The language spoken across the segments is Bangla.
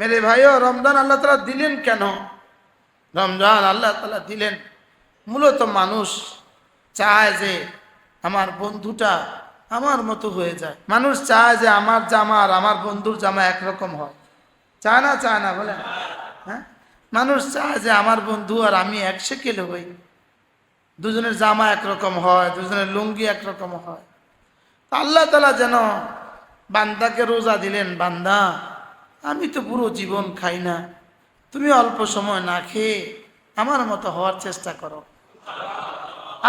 মেরে ভাইও, রমজান আল্লাহ তালা দিলেন কেন? রমজান আল্লাহ তালা দিলেন। মূলত মানুষ চায় যে আমার বন্ধুটা আমার মতো হয়ে যায়। মানুষ চায় যে আমার জামা আর আমার বন্ধুর জামা একরকম হয়। চায় না চায় না বলে হ্যাঁ? মানুষ চায় যে আমার বন্ধু আর আমি এক সেকেল হই। দুজনের জামা একরকম হয়, দুজনের লুঙ্গি একরকম হয়। আল্লাহ তালা যেন বান্দাকে রোজা দিলেন, বান্দা। আমি তো পুরো জীবন খাই না। তুমি অল্প সময় না খেয়ে আমার মতো হওয়ার চেষ্টা করো।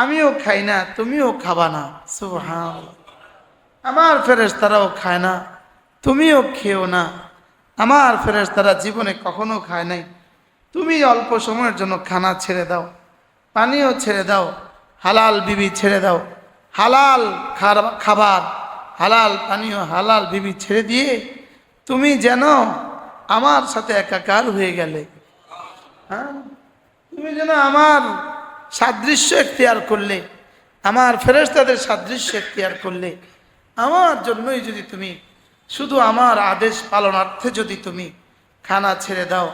আমিও খাই না, তুমিও খাবা না। সুবহান আমার ফেরেস তারাও খায় না, তুমিও খেও না। আমার ফেরেস তারা জীবনে কখনো খায় নাই। তুমি অল্প সময়ের জন্য খানা ছেড়ে দাও পানিও ছেড়ে দাও, হালাল বিবি ছেড়ে দাও। হালাল খাবার, হালাল পানীয়, হালাল বিবি ছেড়ে দিয়ে তুমি যেন আমার সাথে একাকার হয়ে গেলে। হ্যাঁ? তুমি যেন আমার সাদৃশ্য এখতিয়ার করলে, আমার ফেরেশতাদের সাদৃশ্য এখতিয়ার করলে, আমার জন্যই যদি তুমি শুধু আমার আদেশ পালনার্থে যদি তুমি খানা ছেড়ে দাও,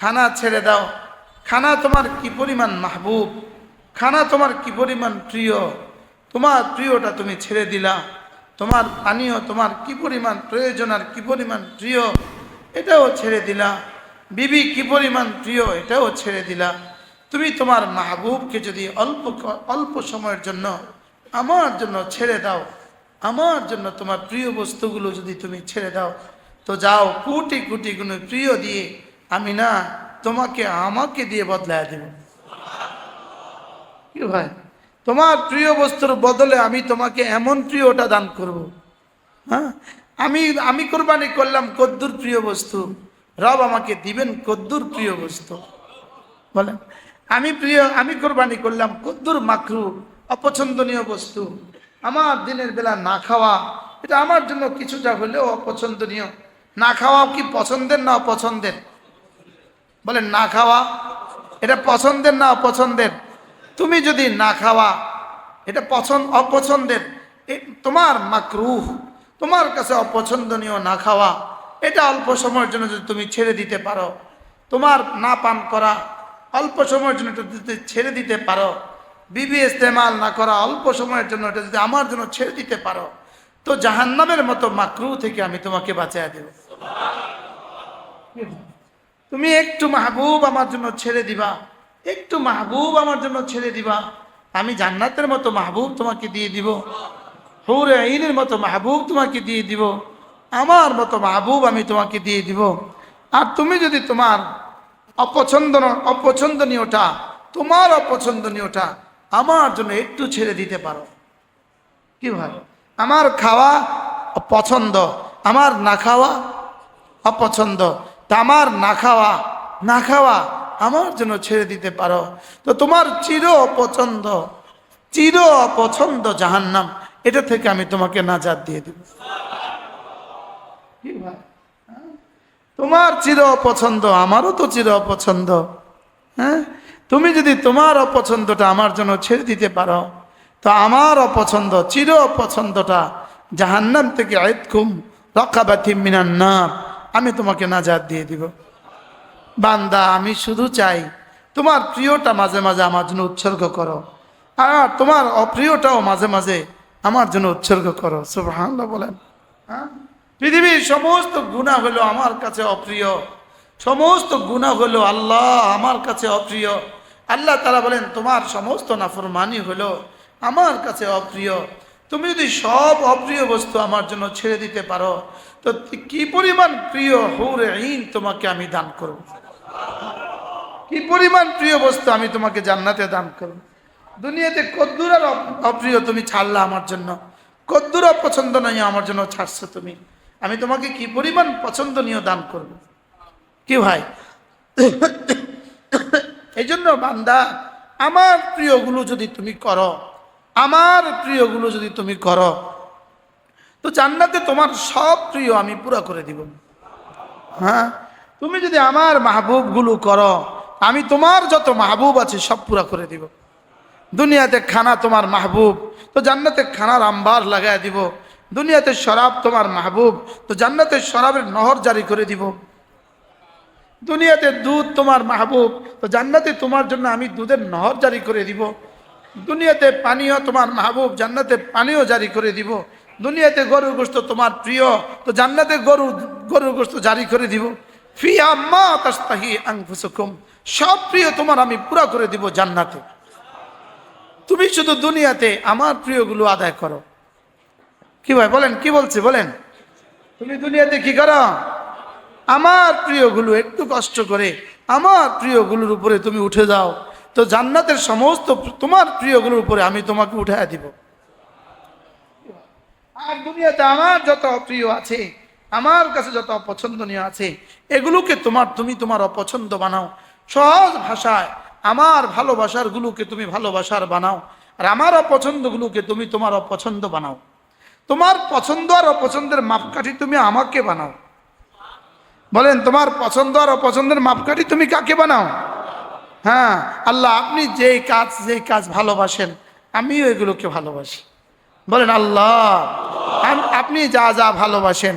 খানা ছেড়ে দাও, খানা তোমার কি পরিমাণ মাহবুব, খানা তোমার কি পরিমাণ প্রিয়, তোমার প্রিয়টা তুমি ছেড়ে দিলা তোমার পানীয়, তোমার কি পরিমাণ প্রয়োজন আর কি পরিমাণ প্রিয়, এটাও ছেড়ে দিলা। বিবি, কি পরিমাণ প্রিয়, এটাও ছেড়ে দিলা। তুমি তোমার মাহবুবকে যদি অল্প অল্প সময়ের জন্য, আমার জন্য ছেড়ে দাও। আমার জন্য তোমার প্রিয় বস্তুগুলো যদি তুমি ছেড়ে দাও, তো যাও কোটি কোটি গুণ প্রিয় দিয়ে আমি না তোমাকে, আমাকে দিয়ে বদলায় দেব। কি ভাই? তোমার প্রিয় বস্তুর বদলে আমি তোমাকে এমন প্রিয়টা দান করব। হ্যাঁ? আমি আমি কোরবানি করলাম কদ্দুর প্রিয় বস্তু। রব আমাকে দিবেন কদ্দুর প্রিয় বস্তু। বলেন, আমি প্রিয়, আমি কোরবানি করলাম কদ্দুর মাকরু অপছন্দনীয় বস্তু। আমার দিনের বেলা না খাওয়া, এটা আমার জন্য কিছুটা হলেও অপছন্দনীয়। না খাওয়া কি পছন্দের না অপছন্দের? বলেন, না খাওয়া, এটা পছন্দের না অপছন্দের? তুমি যদি না খাওয়া, এটা পছন্দ, অপছন্দের তোমার মাকরুহ, তোমার কাছে অপছন্দনীয় না খাওয়া, এটা অল্প সময়ের জন্য যদি তুমি ছেড়ে দিতে পারো, তোমার না পান করা, অল্প সময়ের জন্য এটা যদি ছেড়ে দিতে পারো, বিবি ইস্তেমাল না করা, অল্প সময়ের জন্য এটা যদি আমার জন্য ছেড়ে দিতে পারো, তো জাহান্নামের মতো মাকরু থেকে আমি তোমাকে বাঁচায় দেব। তুমি একটু মাহবুব আমার জন্য ছেড়ে দিবা। একটু মাহবুব আমার জন্য ছেড়ে দিবা। আমি জান্নাতের মতো মাহবুব তোমাকে দিয়ে দিব। হৌরে আইনের মতো মাহবুব তোমাকে দিয়ে দিব। আমার মতো মাহবুব আমি তোমাকে দিয়ে দিব। আর তুমি যদি তোমার অপছন্দ অপছন্দনীয়টা, তোমার অপছন্দনীয়টা আমার জন্য একটু ছেড়ে দিতে পারো। কি ভাই? আমার খাওয়া পছন্দ আমার না খাওয়া অপছন্দ। তা আমার না খাওয়া না খাওয়া আমার জন্য ছেড়ে দিতে পারো। তো তোমার চির অপছন্দ চির অপছন্দ জাহান্নাম, এটা থেকে আমি তোমাকে নাজাদ দিয়ে দেব। হ্যাঁ? তোমার চির অপছন্দ আমারও তো চির অপছন্দ হ্যাঁ? তুমি যদি তোমার অপছন্দটা আমার জন্য ছেড়ে দিতে পারো, তো আমার অপছন্দ, চির অপছন্দটা জাহান্নাম থেকে আয়তকুম রক্ষাবাথি মিনান নাম আমি তোমাকে নাজাদ দিয়ে দিব। বান্দা, আমি শুধু চাই তোমার প্রিয়টা মাঝে মাঝে আমার জন্য উৎসর্গ করো। আর তোমার অপ্রিয়টাও মাঝে মাঝে আমার জন্য উৎসর্গ করো। সুবহানাল্লাহ বলেন। হ্যাঁ? পৃথিবীর সমস্ত গুণা হলো আমার কাছে অপ্রিয়। সমস্ত গুণা হলো আল্লাহ আমার কাছে অপ্রিয়। আল্লাহ তারা বলেন, তোমার সমস্ত নাফরমানি হলো আমার কাছে অপ্রিয়। তুমি যদি সব অপ্রিয় বস্তু আমার জন্য ছেড়ে দিতে পারো, তো কি পরিমাণ প্রিয় হৌরে ইন তোমাকে আমি দান করব? কি পরিমাণ প্রিয় বস্তু আমি তোমাকে জান্নাতে দান করব। দুনিয়াতে কদ্দুর আর অপ্রিয় তুমি ছাড়লা আমার জন্য। কদ্দুর অপছন্দ নয়, আমার জন্য ছাড়ছো তুমি। আমি তোমাকে কি পরিমাণ পছন্দনীয় দান করব? কি ভাই? এই জন্য বান্দা, আমার প্রিয়গুলো যদি তুমি করো, আমার প্রিয়গুলো যদি তুমি করো, তো জান্নাতে তোমার সব প্রিয় আমি পুরা করে দিব। হ্যাঁ? তুমি যদি আমার মাহবুব মাহবুবগুলো করো, আমি তোমার যত মাহবুব আছে সব পুরা করে দিব। দুনিয়াতে খানা তোমার মাহবুব, তো জান্নাতে খানার আম্বার লাগাই দিব। দুনিয়াতে শরাব তোমার মাহবুব, তো জান্নাতে শরাবের নহর জারি করে দিব। দুনিয়াতে দুধ তোমার মাহবুব, তো জান্নাতে তোমার জন্য আমি দুধের নহর জারি করে দিব। দুনিয়াতে পানীয় তোমার মাহবুব, জান্নাতে পানীয় জারি করে দিব। দুনিয়াতে গরুর গোস্ত তোমার প্রিয়, তো জান্নাতে গরু গরুর গোস্ত জারি করে দিব। ফি আম্মা তাস্তাহি আংফুসুকুম সব প্রিয় তোমার আমি পুরা করে দিব জান্নাতে। তুমি শুধু দুনিয়াতে আমার প্রিয়গুলো আদায় করো। কি ভাই, বলেন, কি বলছে, বলেন। তুমি দুনিয়াতে কি করো? আমার প্রিয়গুলো একটু কষ্ট করে আমার প্রিয়গুলোর উপরে তুমি উঠে যাও। তো জান্নাতের সমস্ত তোমার প্রিয়গুলোর উপরে আমি তোমাকে উঠায় দিব। আর দুনিয়াতে আমার যত প্রিয় আছে আমার কাছে যত অপছন্দনীয় আছে, এগুলোকে তোমার, তুমি তোমার অপছন্দ বানাও। সহজ ভাষায় আমার ভালোবাসার গুলোকে তুমি ভালোবাসার বানাও, আর আমার অপছন্দগুলোকে তুমি তোমার অপছন্দ বানাও। তোমার পছন্দ আর অপছন্দের মাপকাঠি তুমি আমাকে বানাও। বলেন, তোমার পছন্দ আর অপছন্দের মাপকাঠি তুমি কাকে বানাও? হ্যাঁ আল্লাহ, আপনি যেই কাজ যেই কাজ ভালোবাসেন, আমিও এগুলোকে ভালোবাসি। বলেন, আল্লাহ আপনি যা যা ভালোবাসেন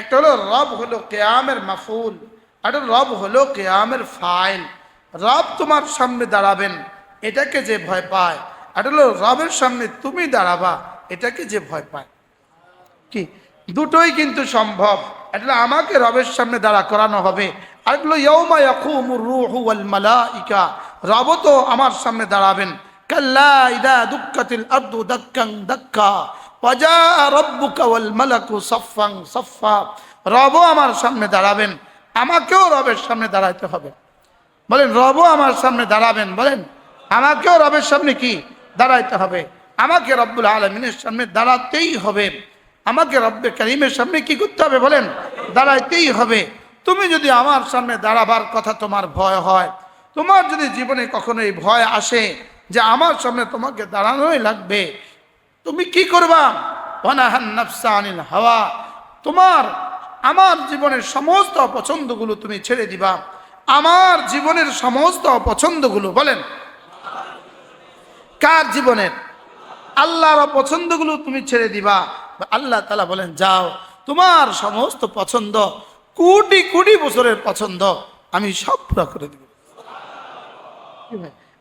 একটা হলো রব হলো কেয়ামের মাফুল একটা রব হলো কেয়ামের ফাইল। রব তোমার সামনে দাঁড়াবেন, এটাকে যে ভয় পায়। আর হলো রবের সামনে তুমি দাঁড়াবা, এটাকে যে ভয় পায়। কি? দুটোই কিন্তু সম্ভব। এটা আমাকে রবের সামনে দাঁড়া করানো হবে, আর এগুলো ইয়ৌমা ইয়াকুমুর রূহু ওয়াল মালাইকা। রব তো আমার সামনে দাঁড়াবেন। কাল্লা ইদা দুক্কাতিল আরদু দাক্কাং দাক্কা। রবও আমার সামনে দাঁড়াবেন, আমাকেও রবের সামনে দাঁড়াইতে হবে। বলেন, রবও আমার সামনে দাঁড়াবেন, বলেন, আমাকেও রবের সামনে কি? দাঁড়াইতে হবে। আমাকে রব্বুল আলমিনের সামনে দাঁড়াতেই হবে। আমাকে রব্বে করিমের সামনে কি করতে হবে, বলেন, দাঁড়াইতেই হবে। তুমি যদি আমার সামনে দাঁড়াবার কথা তোমার ভয় হয়, তোমার যদি জীবনে কখনো এই ভয় আসে যে আমার সামনে তোমাকে দাঁড়ানোই লাগবে তুমি কি করবা? ওয়ানাহান নাফসা আনিল হাওয়া। তোমার, আমার জীবনের সমস্ত অপছন্দগুলো তুমি ছেড়ে দিবা। আমার জীবনের সমস্ত অপছন্দগুলো বলেন। কার জীবনের? আল্লাহর অপছন্দগুলো তুমি ছেড়ে দিবা। আল্লাহ তালা বলেন, যাও। তোমার সমস্ত পছন্দ, কোটি কোটি বছরের পছন্দ, আমি সব পুরা করে দিব।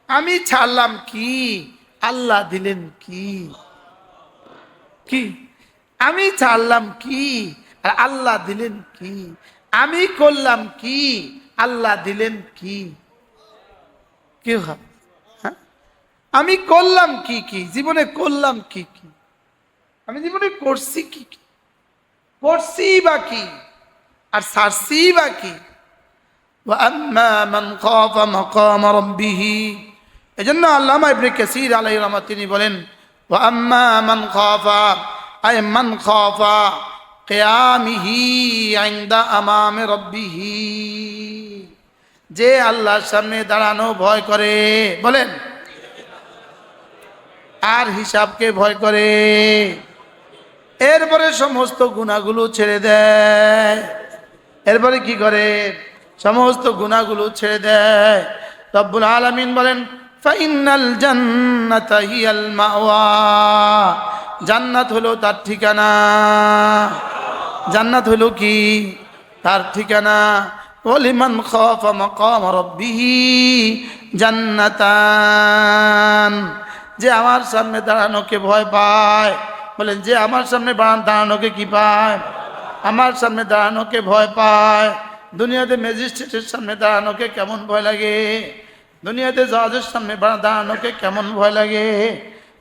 আমি ছাড়লাম কি? আল্লাহ দিলেন কি? কি? আমি ছাড়লাম কি? আর আল্লাহ দিলেন কি? আমি করলাম কি? আল্লাহ দিলেন কি? কি হ্যাঁ? আমি করলাম কি কি? জীবনে করলাম কি কি? আমি জীবনে করছি কি কি? করছি বা কি? আর সারছি বা কি? এজন্য আল্লামা ইবনে কাসির আলাই তিনি বলেন وأما من خاف أي من خاف قيامه عند أمام ربه যে আল্লাহর সামনে দাঁড়ানো ভয় করে বলেন আর হিসাবকে ভয় করে এরপরে সমস্ত গুণাগুলো ছেড়ে দেয় এরপরে কি করে সমস্ত গুণাগুলো ছেড়ে দেয় রব্বুল আলামিন বলেন ফাইনাল জান্নাতা হিয়াল মাওয়া। জান্নাত হলো তার ঠিকানা। জান্নাত হলো কি? তার ঠিকানা। ওলিমান খাফা মাকাম রাব্বিহি জান্নাতান। যে আমার সামনে দাঁড়ানোকে ভয় পায়? বলেন, যে আমার সামনে দাঁড়ানোকে কি পায়? আমার সামনে দাঁড়ানোকে ভয় পায়? দুনিয়াতে ম্যাজিস্ট্রেটের সামনে দাঁড়ানোকে কেমন ভয় লাগে? দুনিয়াতে জজের সামনে বা- দাঁড়ানোকে কেমন ভয় লাগে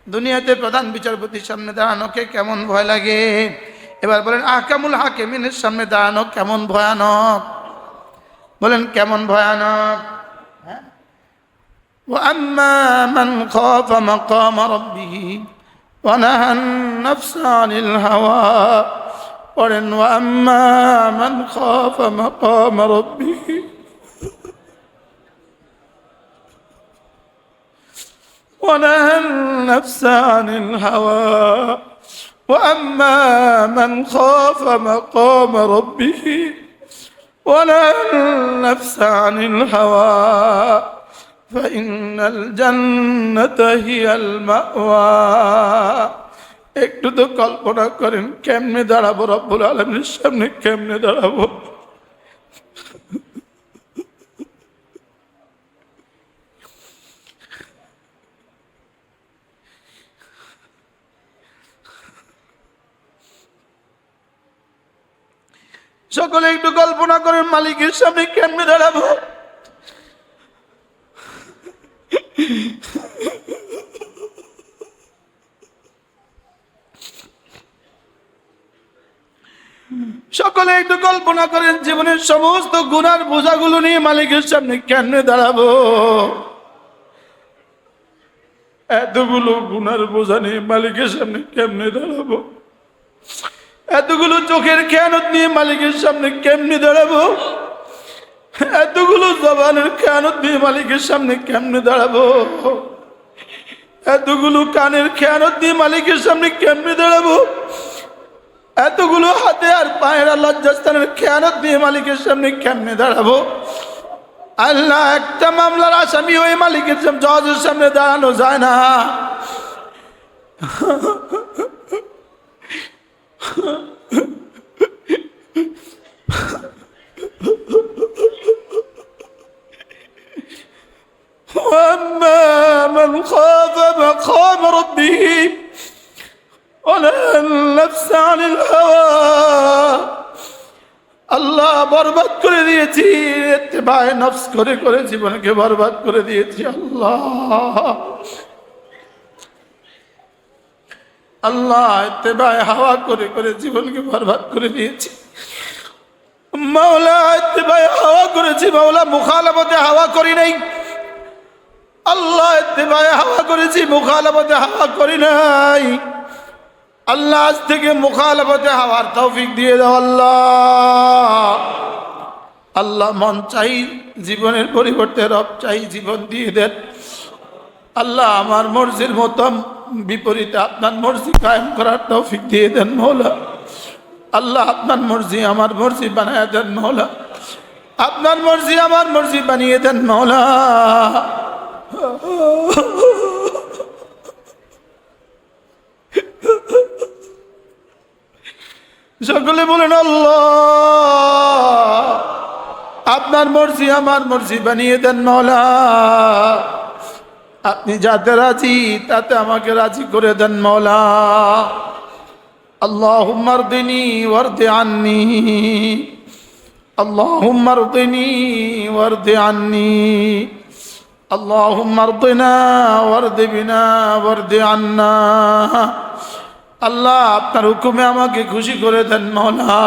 দুনিয়াতে প্রধান বিচারপতির সামনে দাঁড়ানোকে কেমন ভয় লাগে এবার বলেন আহকামুল হাকিমিনের সামনে দাঁড়ানো কেমন ভয়ানক বলেন কেমন ভয়ানক হ্যাঁ? وأما من خاف مقام ربه ونهى النفس عن الهوى পড়েন وأما من خاف مقام ربه ونهى النفس عن الهوى وأما من خاف مقام ربه ونهى النفس عن الهوى فإن الجنة هي المأوى একটু তো কল্পনা করেন কেমনে দাঁড়াবো রব্বুল আলমের সামনে কেমনে দাঁড়াবো সকলে একটু কল্পনা করেন, মালিকের সামনে কেমনে দাঁড়াবো? সকলে একটু কল্পনা করেন, জীবনের সমস্ত গুণার বোঝাগুলো নিয়ে মালিকের সামনে কেমনে দাঁড়াবো? এতগুলো গুণার বোঝা নিয়ে মালিকের সামনে কেমনে দাঁড়াবো? এতগুলো চোখের খেয়ানত নিয়ে মালিকের সামনে কেমনি দাঁড়াবো? এতগুলো জবানের খেয়ানত নিয়ে মালিকের সামনে কেমনে দাঁড়াবো? এতগুলো কানের খেয়ানত নিয়ে মালিকের সামনে কেমনে দাঁড়াবো? এতগুলো হাতে আর পায়ের লজ্জাস্থানের খেয়ানত দিয়ে মালিকের সামনে কেমনে দাঁড়াবো? আল্লাহ, একটা মামলার আসামি হয়ে মালিকের সামনে জজের সামনে দাঁড়ানো যায় না। وأما من خاف مقام ربه ونهى النفس عن الهوى আল্লাহ বরবাদ করে দিয়েছি ভাই নফস করে করে জীবনকে বরবাদ করে দিয়েছি আল্লাহ আল্লাহ ভাই হাওয়া করে করে জীবনকে বরবাদ করে দিয়েছি। মাওলা ভাই হাওয়া করেছি, মাওলা মুখালামতে হাওয়া করি নাই। আল্লাহ ভাই হাওয়া করেছি মুখালামতে হাওয়া করি নাই। আল্লাহ আজ থেকে মুখালাফতে হওয়ার তৌফিক দিয়ে দাও আল্লাহ। আল্লাহ মন চাই, জীবনের পরিবর্তে রব চাই, জীবন দিয়ে দেন। আল্লাহ আমার মর্জির মতন বিপরীতে আপনার মর্জি কায়েম করার তৌফিক দিয়ে দেন মৌলা। আল্লাহ আপনার মর্জি, আমার মর্জি বানায় দেন মৌলা। আপনার মর্জি, আমার মর্জি বানিয়ে দেন মৌলা। সকলে বলেন, আল্লাহ। আপনার মর্জি, আমার মর্জি বানিয়ে দেন মৌলা। আপনি যাতে রাজি তাতে আমাকে রাজি করে দেন মৌলা আল্লাহ দিনী ওয়ার্দে আননি اللهم ارضني وارض عني اللهم ارضنا وارض بنا وارض عنا আল্লাহ আপনার হুকুমে আমাকে খুশি করে দেন মৌলা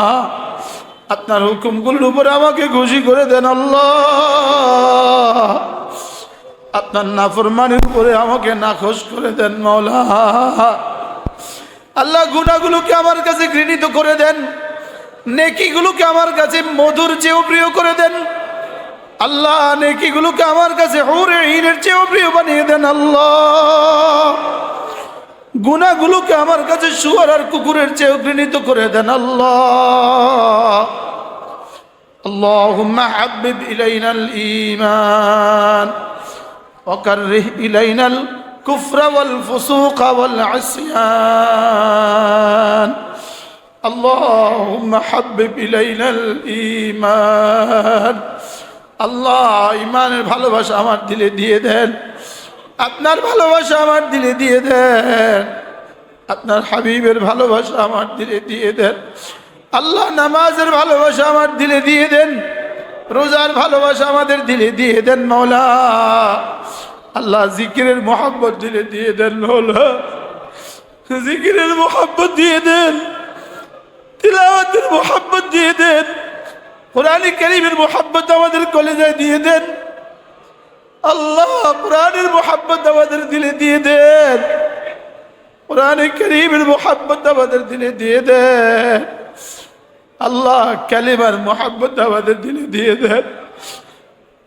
আপনার হুকুমগুলোর উপরে আমাকে খুশি করে দেন আল্লাহ আপনার নাফরমানির উপরে আমাকে নাখোশ করে দেন মৌলা আল্লাহ গুণাগুলোকে আমার কাছে ঘৃণিত করে দেন নেকিগুলোকে আমার কাছে মধুর চেয়েও প্রিয় করে দেন আল্লাহ নেকিগুলোকে আমার কাছে হুরে হিনের চেয়েও প্রিয় বানিয়ে দেন আল্লাহ গুণাগুলোকে আমার কাছে শুয়ার আর কুকুরের চেয়েও ঘৃণিত করে দেন আল্লাহ اللهم حبب إلينا الإيمان وكره إلينا الكفر والفسوق والعصيان اللهم حبب إلينا الإيمان আল্লাহ ইমানের ভালোবাসা আমার দিলে দিয়ে দেন আপনার ভালোবাসা আমার দিলে দিয়ে দেন আপনার হাবিবের ভালোবাসা আমার দিলে দিয়ে দেন আল্লাহ নামাজের ভালোবাসা আমার দিলে দিয়ে দেন রোজার ভালোবাসা আমাদের দিলে দিয়ে দেন মৌলা আল্লাহ জিকিরের মোহাব্বত দিলে দিয়ে দেন মৌলা জিকিরের মোহাব্বত দিয়ে দেন, তিলাওয়াতের মোহাব্বত দিয়ে দেন, কোরআনী করিমের মোহাব্বত আমাদের কলেজায় দিয়ে দেন। আল্লাহ কোরআনের মোহাব্বত আমাদের দিলে দিয়ে দেন। কোরআনে করিমের মোহাব্বত আমাদের দিলে দিয়ে দেন। আল্লাহ কালিমার মোহাব্বত আমাদের দিলে দিয়ে দেন।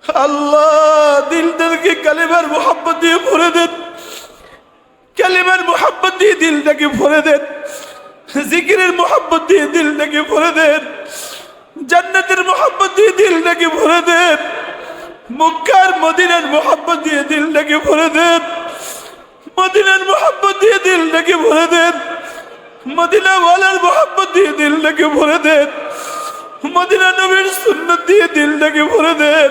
আল্লাহ দিলদেরকে কালিমার মোহাব্বত দিয়ে ভরে দেন কালিমার মোহাব্বত দিয়ে দিলটাকে ভরে দেন জিকিরের মোহাব্বত দিয়ে দিলটাকে ভরে দেন জান্নাতের মোহাব্বত দিয়ে দিলটাকে ভরে দেন মুক্কার মদিনার মোহাব্বত দিয়ে দিলটাকে ভরে দেন মদিনার মোহাব্বত দিয়ে দিলটাকে ভরে দেন মদিনা ওয়ালার মোহাব্বত দিয়ে দিলটাকে ভরে দেন মদিনা নবীর সুন্নত দিয়ে দিলটাকে ভরে দেন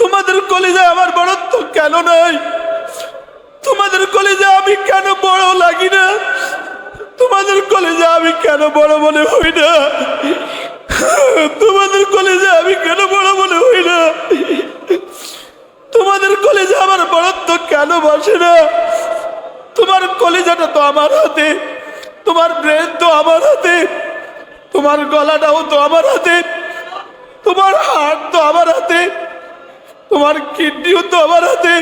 তোমাদের কলেজে আমার বড়ত্ব কেন নাই? তোমাদের কলেজে আমি কেন বড় লাগি না? তোমাদের কলেজে আমি কেন বড় মনে হই না? তোমাদের কলেজে আমি কেন বড় মনে হই না? তোমাদের কলেজে আমার বড়ত্ব কেন বসে না? তোমার কলেজাটা তো আমার হাতে, তোমার ব্রেন তো আমার হাতে, তোমার গলাটাও তো আমার হাতে, তোমার হাত তো আমার হাতে। তোমার কিডনিও তো আমার হাতে,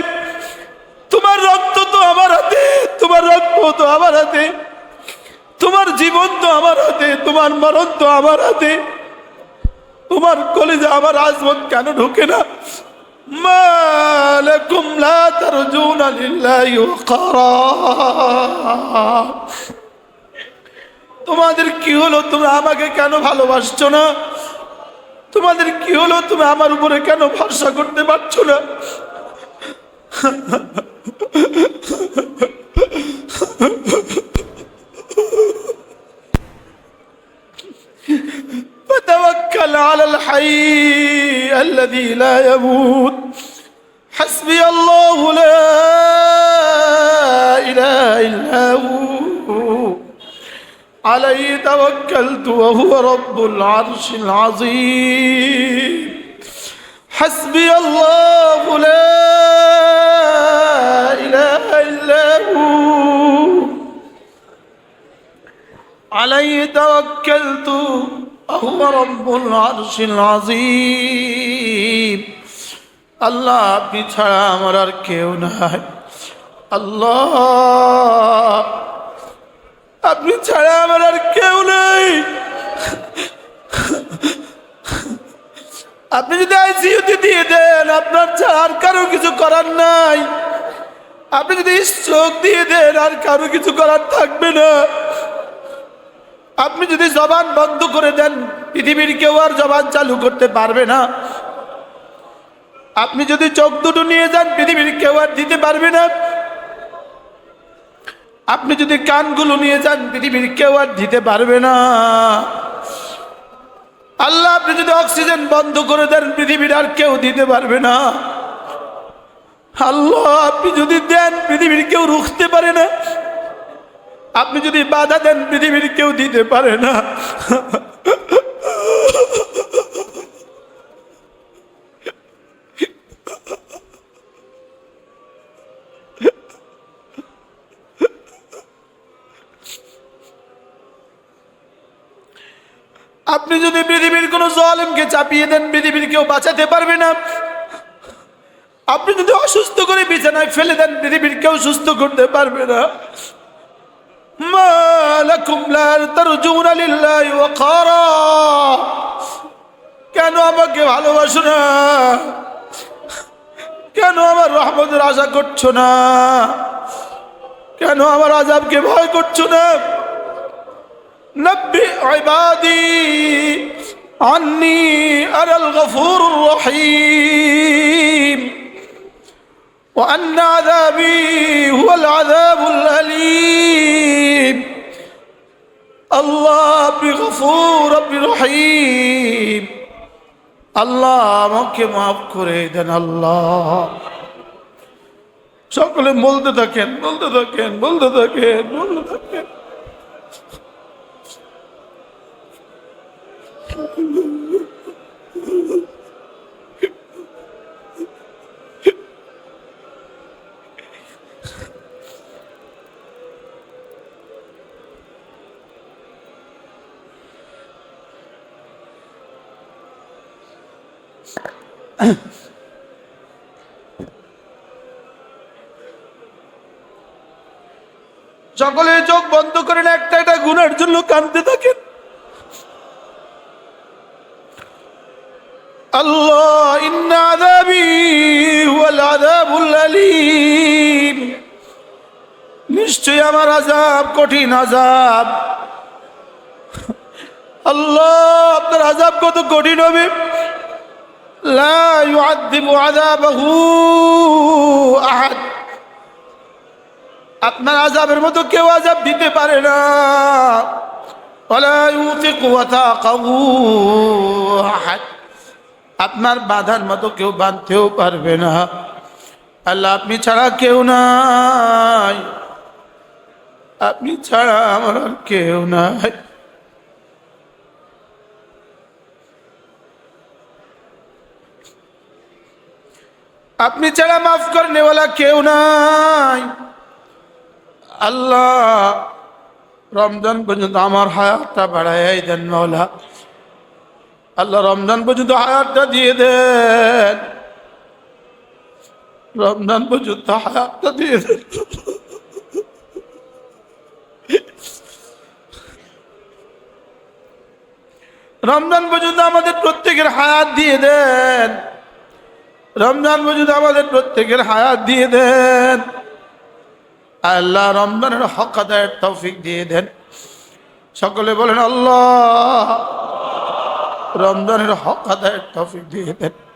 তোমার রক্ত তো আমার হাতে, তোমার রক্ত তো আমার হাতে, তোমার জীবন তো আমার হাতে, তোমার মরণ তো আমার হাতে, তোমার কলেজে আমার আজমত কেন ঢোকে না? তোমাদের কি হলো? তোমরা আমাকে কেন ভালোবাসছো না? তোমাদের কি হলো তুমি আমার উপরে কেন ভরসা করতে পারছো না فتوكل على الحي الذي لا يموت حسبي الله عليه توكلت وهو رب العرش العظيم حسبي الله لا إله إلا هو عليه توكلت وهو رب العرش العظيم আল্লাহ আপনি ছাড়া আমার আর কেউ নাই আল্লাহ আপনি ছাড়া আমার আর কেউ নেই। আপনি যদি আইসিইউতে দিয়ে দেন, আপনার ছাড়া আর কারও কিছু করার নাই। আপনি যদি চোখ দিয়ে দেন, আর কারও কিছু করার থাকবে না। আপনি যদি জবান বন্ধ করে দেন, পৃথিবীর কেউ আর জবান চালু করতে পারবে না। আপনি যদি চোখ দুটো নিয়ে যান, পৃথিবীর কেউ আর দিতে পারবে না। আপনি যদি কানগুলো নিয়ে যান, পৃথিবীর কেউ আর দিতে পারবে না। আল্লাহ, আপনি যদি অক্সিজেন বন্ধ করে দেন, পৃথিবীর আর কেউ দিতে পারবে না। আল্লাহ, আপনি যদি দেন, পৃথিবীর কেউ রুখতে পারে না। আপনি যদি বাধা দেন, পৃথিবীর কেউ দিতে পারে না। আপনি যদি পৃথিবীর কোনো জলেমকে চাপিয়ে দেন, পৃথিবীর কেউ বাঁচাতে পারবে না। আপনি যদি অসুস্থ করে বিছানায় ফেলে দেন, পৃথিবীর কেউ সুস্থ করতে পারবে না। কেন আমাকে ভালোবাসো না? কেন আমার রহমতের আশা করছ না? কেন আমার আজাবকে ভয় করছ না? নব্বি عبادي عني أنا الغفور الرحيم وأن عذابي هو العذاب الأليم الله بغفور برحيم আল্লাহ আমাকে মাফ করে দেন আল্লাহ সকলে বলতে থাকেন বলতে থাকেন বলতে থাকেন বলতে থাকেন সকলে চোখ বন্ধ করেন একটা একটা গুণের জন্য কাঁদতে থাকেন আল্লাহ, ইন্না আযাবি হুয়াল আযাবুল আলীম। নিশ্চয় আমার আজাব কঠিন আজাব আল্লাহ, আপনার আজাব কত কঠিন হবে? লা ইউআযযিবু আযাবাহু আহাদ। আপনার আজাবের মতো কেউ আজাব দিতে পারে না। ওয়ালা ইউতিকু ওয়াতাকাহু আহাদ। আপনার বাঁধার মতো কেউ বাঁধতেও পারবে না। আল্লাহ, আপনি ছাড়া কেউ নাই। আপনি ছাড়া আমার আর কেউ নাই। আপনি ছাড়া মাফ করনেওয়ালা কেউ নাই। আল্লাহ, রমজান পর্যন্ত আমার হায়াতটা বাড়াই দেন মাওলা। আল্লাহ রমজান পর্যন্ত হায়াতটা দিয়ে দেন। রমজান পর্যন্ত হায়াতটা দিয়ে দেন। রমজান পর্যন্ত আমাদের প্রত্যেকের হায়াত দিয়ে দেন। রমজান পর্যন্ত আমাদের প্রত্যেকের হায়াত দিয়ে দেন। আল্লাহ রমজানের হক আদায়ের তৌফিক দিয়ে দেন। সকলে বলেন আল্লাহ। রমজানের হক আদায়ের তফিক দিয়ে দেন।